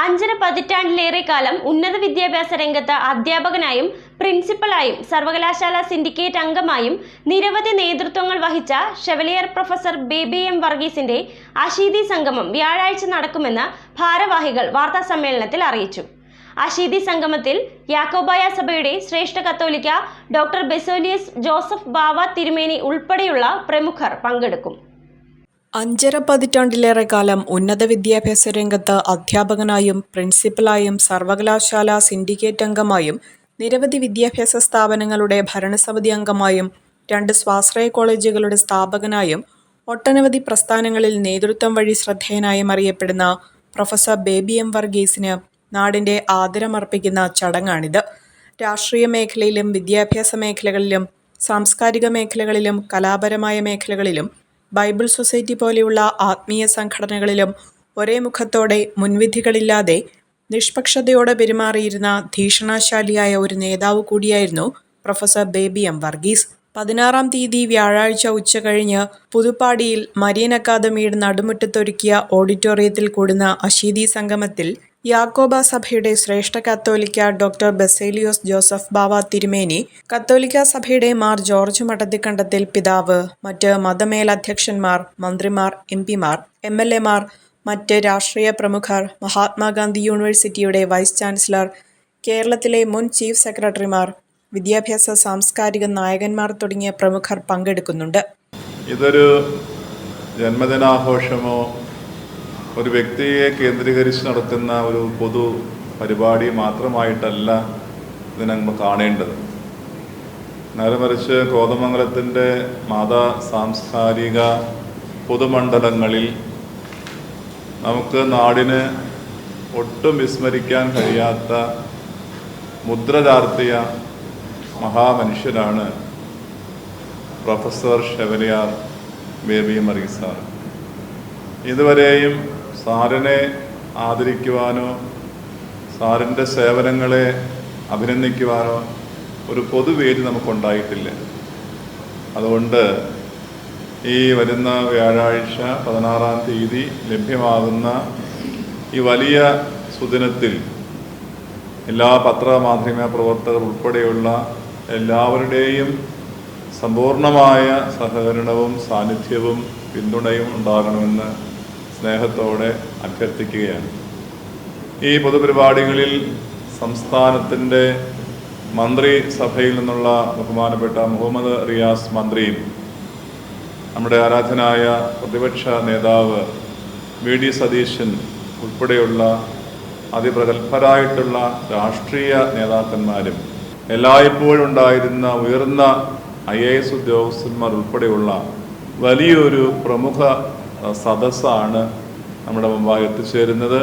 അഞ്ചര പതിറ്റാണ്ടിലേറെ കാലം ഉന്നത വിദ്യാഭ്യാസ രംഗത്ത് അധ്യാപകനായും പ്രിൻസിപ്പലായും സർവകലാശാല സിൻഡിക്കേറ്റ് അംഗമായും നിരവധി നേതൃത്വങ്ങൾ വഹിച്ച ഷെവലിയർ പ്രൊഫസർ ബേബി എം വർഗീസിന്റെ അശീതി സംഗമം വ്യാഴാഴ്ച നടക്കുമെന്ന് ഭാരവാഹികൾ വാർത്താസമ്മേളനത്തിൽ അറിയിച്ചു. അശീതി സംഗമത്തിൽ യാക്കോബായ സഭയുടെ ശ്രേഷ്ഠ കത്തോലിക്ക ഡോക്ടർ ബെസോലിയസ് ജോസഫ് ബാവ തിരുമേനി ഉൾപ്പെടെയുള്ള പ്രമുഖർ പങ്കെടുക്കും. അഞ്ചര പതിറ്റാണ്ടിലേറെ കാലം ഉന്നത വിദ്യാഭ്യാസ രംഗത്ത് അധ്യാപകനായും പ്രിൻസിപ്പലായും സർവകലാശാല സിൻഡിക്കേറ്റ് അംഗമായും നിരവധി വിദ്യാഭ്യാസ സ്ഥാപനങ്ങളുടെ ഭരണസമിതി അംഗമായും രണ്ട് സ്വാശ്രയ കോളേജുകളുടെ സ്ഥാപകനായും ഒട്ടനവധി പ്രസ്ഥാനങ്ങളിൽ നേതൃത്വം വഴി ശ്രദ്ധേയനായും അറിയപ്പെടുന്ന പ്രൊഫസർ ബേബി എം വർഗീസിന് നാടിന്റെ ആദരമർപ്പിക്കുന്ന ചടങ്ങാണിത്. രാഷ്ട്രീയ മേഖലയിലും വിദ്യാഭ്യാസ മേഖലകളിലും സാംസ്കാരിക മേഖലകളിലും കലാപരമായ മേഖലകളിലും ബൈബിൾ സൊസൈറ്റി പോലെയുള്ള ആത്മീയ സംഘടനകളിലും ഒരേ മുഖത്തോടെ മുൻവിധികളില്ലാതെ നിഷ്പക്ഷതയോടെ പെരുമാറിയിരുന്ന ഭീഷണശാലിയായ ഒരു നേതാവ് കൂടിയായിരുന്നു പ്രൊഫസർ ബേബി എം വർഗീസ്. പതിനാറാം തീയതി വ്യാഴാഴ്ച ഉച്ചകഴിഞ്ഞ് പുതുപ്പാടിയിൽ മരിയൻ അക്കാദമിയുടെ നടുമുറ്റത്തൊരുക്കിയ ഓഡിറ്റോറിയത്തിൽ കൂടുന്ന അശീതി സംഗമത്തിൽ യാക്കോബ സഭയുടെ ശ്രേഷ്ഠ കത്തോലിക്ക ഡോക്ടർ ബസേലിയോസ് ജോസഫ് ബാവ തിരുമേനി കത്തോലിക്ക സഭയുടെ മാർ ജോർജ് മഠത്തിക്കണ്ടത്തിൽ പിതാവ് മറ്റ് മതമേലധ്യക്ഷന്മാർ മന്ത്രിമാർ എം പിമാർ എം എൽ എമാർ മറ്റ് രാഷ്ട്രീയ പ്രമുഖർ മഹാത്മാഗാന്ധി യൂണിവേഴ്സിറ്റിയുടെ വൈസ് ചാൻസലർ കേരളത്തിലെ മുൻ ചീഫ് സെക്രട്ടറിമാർ വിദ്യാഭ്യാസ സാംസ്കാരിക നായകന്മാർ തുടങ്ങിയ പ്രമുഖർ പങ്കെടുക്കുന്നുണ്ട്. ഇതൊരു ജന്മദിനാഘോഷമോ ഒരു വ്യക്തിയെ കേന്ദ്രീകരിച്ച് നടത്തുന്ന ഒരു പൊതു പരിപാടി മാത്രമായിട്ടല്ല ഇതിനെ നമ്മൾ കാണേണ്ടത്. നേരെ മറിച്ച് കോതമംഗലത്തിന്റെ മാതാ സാംസ്കാരിക പൊതുമണ്ഡലങ്ങളിൽ നമുക്ക് നാടിന് ഒട്ടും വിസ്മരിക്കാൻ കഴിയാത്ത മുദ്ര ചാർത്തിയ മഹാമനുഷ്യനാണ് പ്രൊഫസർ ഷെവലിയാർ ബേബി മറി സാർ. ഇതുവരെയും സാറിനെ ആദരിക്കുവാനോ സാറിന്റെ സേവനങ്ങളെ അഭിനന്ദിക്കുവാനോ ഒരു പൊതുവേദി നമുക്കുണ്ടായിട്ടില്ല. അതുകൊണ്ട് ഈ വരുന്ന വ്യാഴാഴ്ച പതിനാറാം തീയതി ലഭ്യമാകുന്ന ഈ വലിയ സുദിനത്തിൽ എല്ലാ പത്രമാധ്യമ പ്രവർത്തകർ ഉൾപ്പെടെയുള്ള എല്ലാവരുടെയും സമ്പൂർണമായ സഹകരണവും സാന്നിധ്യവും പിന്തുണയും ഉണ്ടാകണമെന്ന് സ്നേഹത്തോടെ അഭ്യർത്ഥിക്കുകയാണ്. ഈ പൊതുപരിപാടികളിൽ സംസ്ഥാനത്തിന്റെ മന്ത്രിസഭയിൽ നിന്നുള്ള ബഹുമാനപ്പെട്ട മുഹമ്മദ് റിയാസ് മന്ത്രിയും നമ്മുടെ ആരാധനായ പ്രതിപക്ഷ നേതാവ് വി ഡി സതീശൻ ഉൾപ്പെടെയുള്ള അതിപ്രഗത്ഭരായിട്ടുള്ള രാഷ്ട്രീയ നേതാക്കന്മാരും എല്ലായ്പ്പോഴും ഉണ്ടായിരുന്ന ഉയർന്ന ഐ എ എസ് ഉദ്യോഗസ്ഥന്മാർ ഉൾപ്പെടെയുള്ള വലിയൊരു പ്രമുഖ സദസ്സാണ് നമ്മുടെ മുമ്പാകെ എത്തിച്ചേരുന്നത്.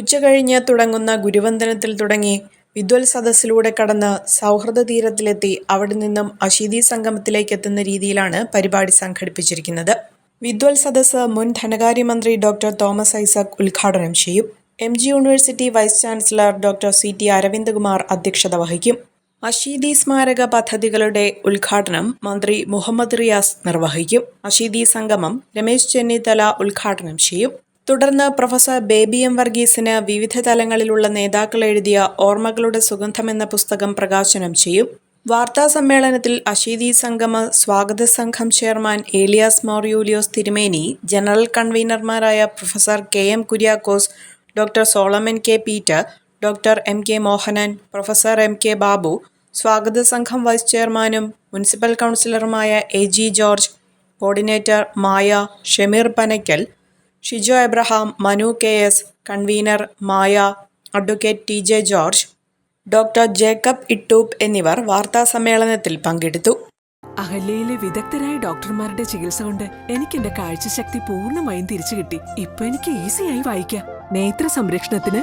ഉച്ചകഴിഞ്ഞ് തുടങ്ങുന്ന ഗുരുവന്ദനത്തിൽ തുടങ്ങി വിദ്വൽ സദസ്സിലൂടെ കടന്ന് സൗഹൃദ തീരത്തിലെത്തി അവിടെ നിന്നും അശീതി സംഗമത്തിലേക്ക് എത്തുന്ന രീതിയിലാണ് പരിപാടി സംഘടിപ്പിച്ചിരിക്കുന്നത്. വിദ്വൽ സദസ്സ് മുൻ ധനകാര്യമന്ത്രി ഡോക്ടർ തോമസ് ഐസക് ഉദ്ഘാടനം ചെയ്യും. M G university vice chancellor doctor C T Aravindakumar അധ്യക്ഷത വഹിക്കും. അഷീദി സ്മാരക പദ്ധതികളുടെ ഉദ്ഘാടനം മന്ത്രി മുഹമ്മദ് റിയാസ് നിർവഹിക്കും. അഷീദി സംഗമം രമേശ് ചെന്നിത്തല ഉദ്ഘാടനം ചെയ്യും. തുടർന്ന് പ്രൊഫസർ ബേബി എം വർഗീസിന് വിവിധ തലങ്ങളിലുള്ള നേതാക്കൾ എഴുതിയ ഓർമ്മകളുടെ സുഗന്ധം എന്ന പുസ്തകം പ്രകാശനം ചെയ്യും. വാർത്താ സമ്മേളനത്തിൽ അഷീദി സംഗമ സ്വാഗത സംഘം ചെയർമാൻ ഏലിയാസ് മോറിയൂലിയോസ് തിരുമേനി general കൺവീനർമാരായ professor K M Kuriakose doctor Solomon K Peter doctor M K Mohanan professor M K Babu സ്വാഗത സംഘം വൈസ് ചെയർമാനും മുനിസിപ്പൽ കൗൺസിലറുമായ A G George coordinator Maya Shameer Panackal Shijo Abraham Manu K S convener Maya advocate T J George doctor Jacob Ittoop എന്നിവർ വാർത്താസമ്മേളനത്തിൽ പങ്കെടുത്തു. അഹല്യയിലെ വിദഗ്ധരായ ഡോക്ടർമാരുടെ ചികിത്സ കൊണ്ട് എനിക്ക് എന്റെ കാഴ്ചശക്തി പൂർണമായും തിരിച്ചു കിട്ടി. ഇപ്പൊ എനിക്ക് ഈസിയായി വായിക്കാം. നേത്ര സംരക്ഷണത്തിന്